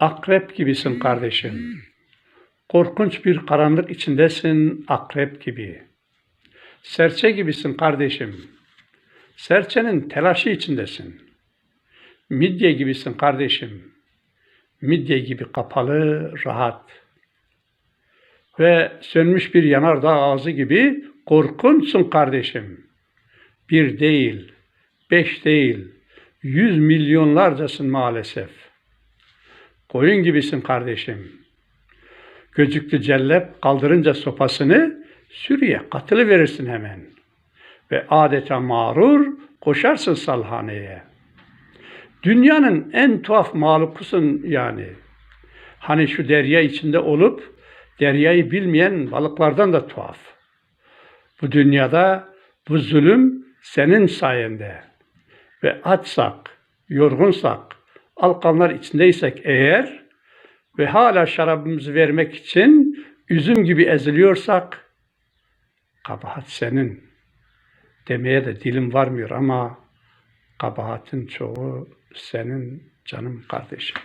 Akrep gibisin kardeşim. Korkunç bir karanlık içindesin akrep gibi. Serçe gibisin kardeşim. Serçenin telaşı içindesin. Midye gibisin kardeşim. Midye gibi kapalı, rahat. Ve sönmüş bir yanardağ ağzı gibi korkunçsun kardeşim. Bir değil, beş değil, yüz milyonlarcasın maalesef. Koyun gibisin kardeşim. Gözüklü cellep kaldırınca sopasını sürüye katılı verirsin hemen. Ve adeta mağrur koşarsın salhaneye. Dünyanın en tuhaf mahlukusun yani. Hani şu derya içinde olup deryayı bilmeyen balıklardan da tuhaf. Bu dünyada bu zulüm senin sayende. Ve açsak, yorgunsak, alkanlar içindeysek eğer ve hala şarabımızı vermek için üzüm gibi eziliyorsak kabahat senin. Demeye de dilim varmıyor ama kabahatin çoğu senin canım kardeşim.